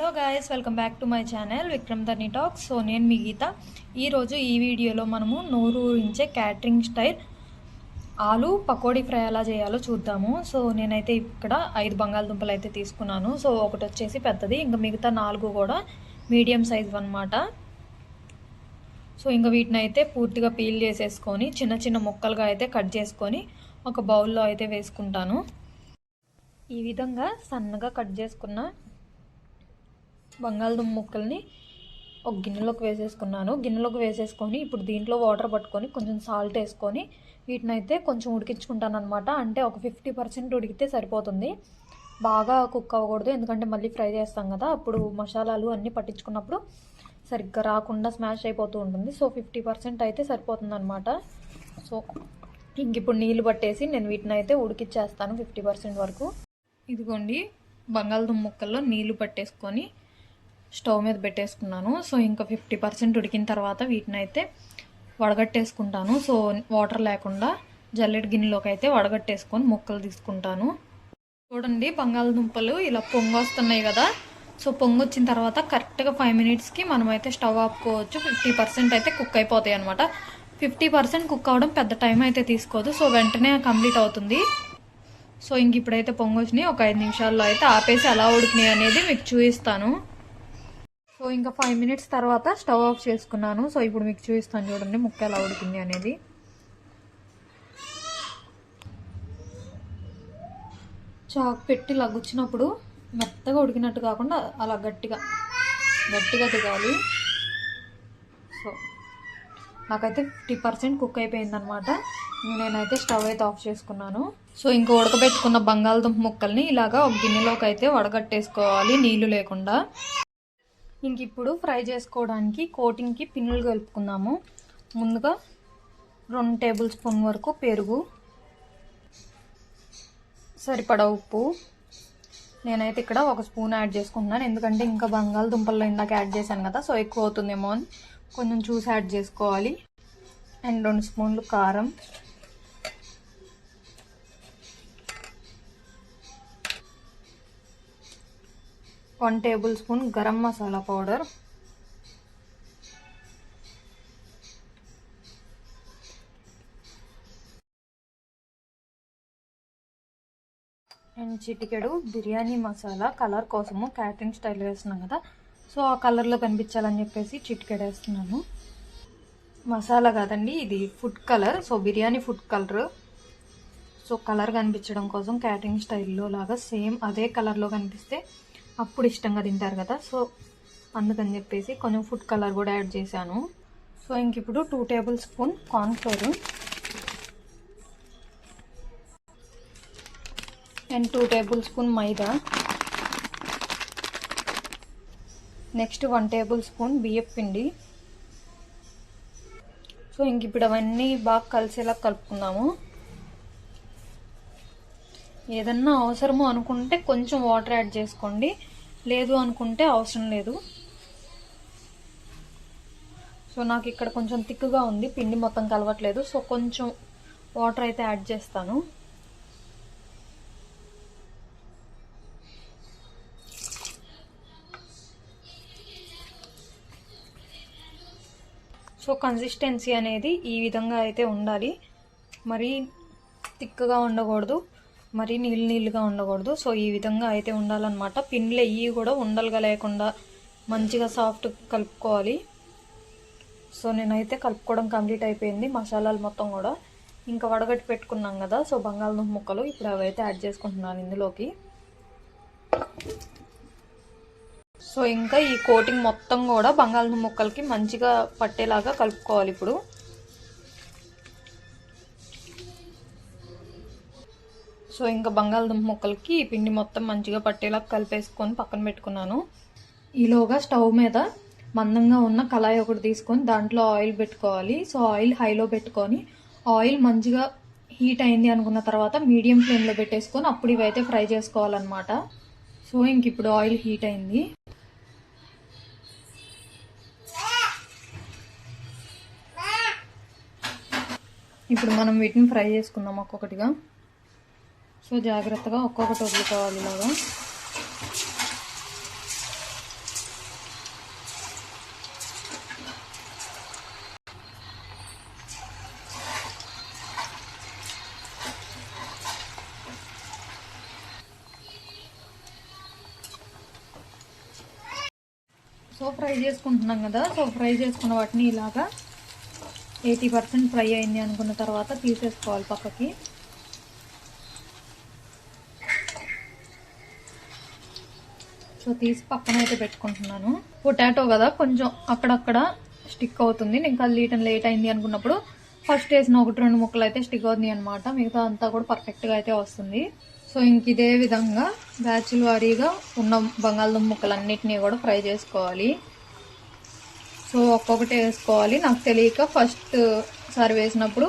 Hello guys welcome back to my channel Vikram ధర్ని talk so నేను మీ గీత. ఈరోజు ఈ వీడియోలో మనము నోరు ఊరించే క్యాటరింగ్ స్టైల్ ఆలు పకోడీ ఫ్రై ఎలా చేయాలో చూద్దాము. సో నేనైతే ఇక్కడ ఐదు బంగాళదుంపలు అయితే తీసుకున్నాను. సో ఒకటి వచ్చేసి పెద్దది ఇంకా మిగతా నాలుగు కూడా మీడియం సైజ్ అనమాట సో ఇంకా వీటిని అయితే పూర్తిగా పీల్ చేసేసుకొని చిన్న చిన్న ముక్కలుగా అయితే కట్ చేసుకొని ఒక బౌల్లో అయితే వేసుకుంటాను. ఈ విధంగా సన్నగా కట్ చేసుకున్న బంగాళదుంప ముక్కల్ని ఒక గిన్నెలోకి వేసేసుకున్నాను. గిన్నెలోకి వేసేసుకొని ఇప్పుడు దీంట్లో వాటర్ పట్టుకొని కొంచెం సాల్ట్ వేసుకొని వీటిని అయితే కొంచెం ఉడికించుకుంటాను అనమాట అంటే ఒక ఫిఫ్టీ పర్సెంట్ ఉడికితే సరిపోతుంది. బాగా కుక్ అవ్వకూడదు. ఎందుకంటే మళ్ళీ ఫ్రై చేస్తాం కదా. అప్పుడు మసాలాలు అన్నీ పట్టించుకున్నప్పుడు సరిగ్గా రాకుండా స్మాష్ అయిపోతూ ఉంటుంది. సో ఫిఫ్టీ పర్సెంట్ అయితే సరిపోతుంది అనమాట సో ఇంక ఇప్పుడు నీళ్ళు పట్టేసి నేను వీటిని అయితే ఉడికిచ్చేస్తాను ఫిఫ్టీ పర్సెంట్ వరకు. ఇదిగోండి బంగాళదుంప ముక్కల్లో నీళ్ళు పట్టేసుకొని స్టవ్ మీద పెట్టేసుకున్నాను. సో ఇంకా ఫిఫ్టీ పర్సెంట్ ఉడికిన తర్వాత వీటిని అయితే వడగట్టేసుకుంటాను. సో వాటర్ లేకుండా జల్లెడి గిన్నెలోకి అయితే వడగట్టేసుకొని ముక్కలు తీసుకుంటాను. చూడండి బంగాళదుంపలు ఇలా పొంగొస్తున్నాయి కదా. సో పొంగొచ్చిన తర్వాత కరెక్ట్గా ఫైవ్ మినిట్స్కి మనమైతే స్టవ్ ఆపుకోవచ్చు. ఫిఫ్టీ పర్సెంట్ అయితే కుక్ అయిపోతాయి అనమాట ఫిఫ్టీ పర్సెంట్ కుక్ అవ్వడం పెద్ద టైం అయితే తీసుకోదు. సో వెంటనే కంప్లీట్ అవుతుంది. సో ఇంక ఇప్పుడైతే పొంగొచ్చినాయి ఒక ఐదు నిమిషాల్లో అయితే ఆపేసి ఎలా ఉడికినాయి అనేది మీకు చూపిస్తాను. సో ఇంకా ఫైవ్ మినిట్స్ తర్వాత స్టవ్ ఆఫ్ చేసుకున్నాను. సో ఇప్పుడు మీకు చూపిస్తాను చూడండి ముక్క ఎలా ఉడికింది అనేది. చాక్ పెట్టి లగ్గుచ్చినప్పుడు మెత్తగా ఉడికినట్టు కాకుండా అలా గట్టిగా గట్టిగా దిగాలి. సో నాకైతే ఫిఫ్టీ పర్సెంట్ కుక్ అయిపోయిందనమాట నేనైతే స్టవ్ అయితే ఆఫ్ చేసుకున్నాను. సో ఇంకా ఉడకబెట్టుకున్న బంగాళదుంప ముక్కల్ని ఇలాగా ఒక గిన్నెలోకి అయితే వడగట్టేసుకోవాలి నీళ్ళు లేకుండా. ఇంక ఇప్పుడు ఫ్రై చేసుకోవడానికి కోటింగ్కి పిన్నులు కలుపుకుందాము. ముందుగా రెండు టేబుల్ స్పూన్ వరకు పెరుగు సరిపడా ఉప్పు. నేనైతే ఇక్కడ ఒక స్పూన్ యాడ్ చేసుకుంటున్నాను. ఎందుకంటే ఇంకా బంగాళదుంపల్లో ఇందాక యాడ్ చేశాను కదా సో ఎక్కువ అవుతుందేమో అని కొంచెం చూసి యాడ్ చేసుకోవాలి. అండ్ రెండు స్పూన్లు కారం. One tablespoon garam masala powder. And చిటికెడు బిర్యానీ మసాలా కలర్ కోసము క్యాటరింగ్ స్టైల్ వేస్తున్నాం కదా. సో ఆ కలర్లో కనిపించాలని చెప్పేసి చిటికెడు వేస్తున్నాను. మసాలా కాదండి ఇది food colour. So biryani food colour. So colour కనిపించడం కోసం క్యాటరింగ్ స్టైల్లో లాగా సేమ్ అదే కలర్లో కనిపిస్తే అప్పుడు ఇష్టంగా తింటారు కదా. సో అందుకని చెప్పేసి కొంచెం ఫుడ్ కలర్ కూడా యాడ్ చేశాను. సో ఇంక ఇప్పుడు two tablespoon cornflour and two tablespoon maida. Next one tablespoon బియ్యం పిండి. సో ఇంక ఇప్పుడు అవన్నీ బాగా కలిసేలా కలుపుకుందాము. ఏదన్నా అవసరమో అనుకుంటే కొంచెం వాటర్ యాడ్ చేసుకోండి. లేదు అనుకుంటే అవసరం లేదు. సో నాకు ఇక్కడ కొంచెం తిక్కుగా ఉంది పిండి మొత్తం కలవట్లేదు. సో కొంచెం వాటర్ అయితే యాడ్ చేస్తాను. సో కన్సిస్టెన్సీ అనేది ఈ విధంగా అయితే ఉండాలి. మరీ థిక్గా ఉండకూడదు. మరి నీళ్ళు నీళ్ళుగా ఉండకూడదు. సో ఈ విధంగా అయితే ఉండాలన్నమాట. పిండిలు అయ్యి కూడా ఉండలుగా లేకుండా మంచిగా సాఫ్ట్ కలుపుకోవాలి. సో నేనైతే కలుపుకోవడం కంప్లీట్ అయిపోయింది. మసాలాలు మొత్తం కూడా ఇంకా వడగట్టి పెట్టుకున్నాం కదా. సో బంగాళదుంప ముక్కలు ఇప్పుడు అవైతే యాడ్ చేసుకుంటున్నాను ఇందులోకి. సో ఇంకా ఈ కోటింగ్ మొత్తం కూడా బంగాళదుంప ముక్కలకి మంచిగా పట్టేలాగా కలుపుకోవాలి ఇప్పుడు. సో ఇంకా బంగాళదుంప ముక్కలకి ఈ పిండి మొత్తం మంచిగా పట్టేలా కలిపేసుకొని పక్కన పెట్టుకున్నాను. ఈలోగా స్టవ్ మీద మందంగా ఉన్న కళాయి ఒకటి తీసుకొని దాంట్లో ఆయిల్ పెట్టుకోవాలి. సో ఆయిల్ హైలో పెట్టుకొని ఆయిల్ మంచిగా హీట్ అయింది అనుకున్న తర్వాత మీడియం ఫ్లేమ్లో పెట్టేసుకొని అప్పుడు ఇవైతే ఫ్రై చేసుకోవాలన్నమాట. సో ఇంక ఇప్పుడు ఆయిల్ హీట్ అయింది. ఇప్పుడు మనం వీటిని ఫ్రై చేసుకుందాం ఒక్కొక్కటిగా. సో జాగ్రత్తగా ఒక్కొక్కటి వదులుకోవాలి ఇలాగా సో ఫ్రై చేసుకుంటున్నాం కదా సో ఫ్రై చేసుకున్న వాటిని ఇలాగా ఎయిటీ పర్సెంట్ ఫ్రై అయింది అనుకున్న తర్వాత తీసేసుకోవాలి పక్కకి. సో తీసి పక్కన అయితే పెట్టుకుంటున్నాను. పొటాటో కదా కొంచెం అక్కడక్కడ స్టిక్ అవుతుంది. నేను కల్లీయటం లేట్ అయింది అనుకున్నప్పుడు ఫస్ట్ వేసిన ఒకటి రెండు ముక్కలు అయితే స్టిక్ అవుతుంది అనమాట మిగతా అంతా కూడా పర్ఫెక్ట్గా అయితే వస్తుంది. సో ఇంక ఇదే విధంగా బ్యాచుల వారీగా ఉన్న బంగాళదుంప ముక్కలన్నిటినీ కూడా ఫ్రై చేసుకోవాలి. సో ఒక్కొక్కటి వేసుకోవాలి. నాకు తెలియక ఫస్ట్ సారి వేసినప్పుడు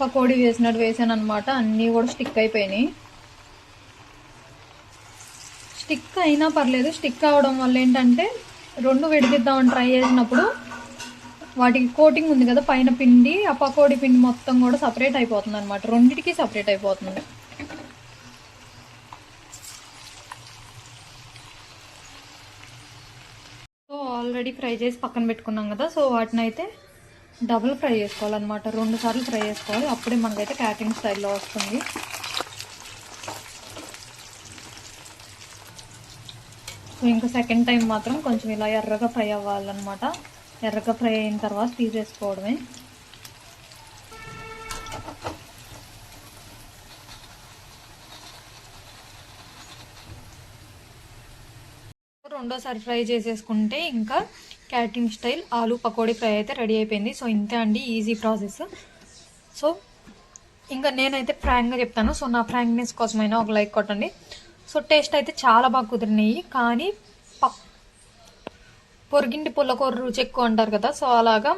పకోడీ వేసినట్టు వేసాను అనమాట అన్నీ కూడా స్టిక్ అయిపోయినాయి. స్టిక్ అయినా పర్లేదు స్టిక్ అవడం వల్ల ఏంటంటే రెండు విడిదిద్దామని ట్రై చేసినప్పుడు వాటికి కోటింగ్ ఉంది కదా పైన పిండి ఆ పకోడీ పిండి మొత్తం కూడా సపరేట్ అయిపోతుంది అనమాట రెండిటికి సపరేట్ అయిపోతుంది. సో ఆల్రెడీ ఫ్రై చేసి పక్కన పెట్టుకున్నాం కదా సో వాటిని అయితే డబుల్ ఫ్రై చేసుకోవాలన్నమాట. రెండు సార్లు ఫ్రై చేసుకోవాలి. అప్పుడే మనకైతే క్యాటరింగ్ స్టైల్లో వస్తుంది. ఇంకా సెకండ్ టైం మాత్రం కొంచెం ఇలా ఎర్రగా ఫ్రై అవ్వాలన్నమాట. ఎర్రగా ఫ్రై అయిన తర్వాత తీసేసుకోవడమే. రెండోసారి ఫ్రై చేసేసుకుంటే ఇంకా క్యాటరింగ్ స్టైల్ ఆలు పకోడీ ఫ్రై అయితే రెడీ అయిపోయింది. సో ఇంతే అండి ఈజీ ప్రాసెస్. సో ఇంకా నేనైతే ఫ్రాంక్గా చెప్తాను. సో నా ఫ్రాంక్నెస్ కోసమైనా ఒక లైక్ కొట్టండి. సో టేస్ట్ అయితే చాలా బాగా కుదిరినాయి. కానీ పొరిగింటి పుల్లకూర రుచి ఎక్కువ అంటారు కదా సో అలాగా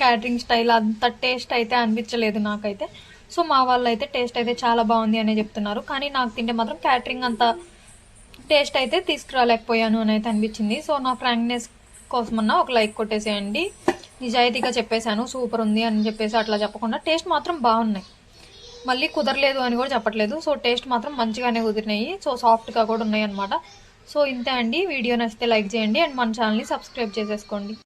క్యాటరింగ్ స్టైల్ అంత టేస్ట్ అయితే అనిపించలేదు నాకైతే. సో మా వాళ్ళు అయితే టేస్ట్ అయితే చాలా బాగుంది అనే చెప్తున్నారు. కానీ నాకు తింటే మాత్రం క్యాటరింగ్ అంత టేస్ట్ అయితే తీసుకురాలేకపోయాను అని అయితే అనిపించింది. సో నా ఫ్రాంక్నెస్ కోసమన్నా ఒక లైక్ కొట్టేసేయండి. నిజాయితీగా చెప్పేశాను సూపర్ ఉంది అని చెప్పేసి అట్లా చెప్పకుండా టేస్ట్ మాత్రం బాగున్నాయి. మళ్ళీ కుదరలేదు అని కూడా చెప్పట్లేదు. సో టేస్ట్ మాత్రం మంచిగానే కుదిరినాయి. సో సాఫ్ట్గా కూడా ఉన్నాయి అనమాట సో ఇంతే అండి. వీడియో నచ్చితే లైక్ చేయండి అండ్ మన ఛానల్ని సబ్స్క్రైబ్ చేసేసుకోండి.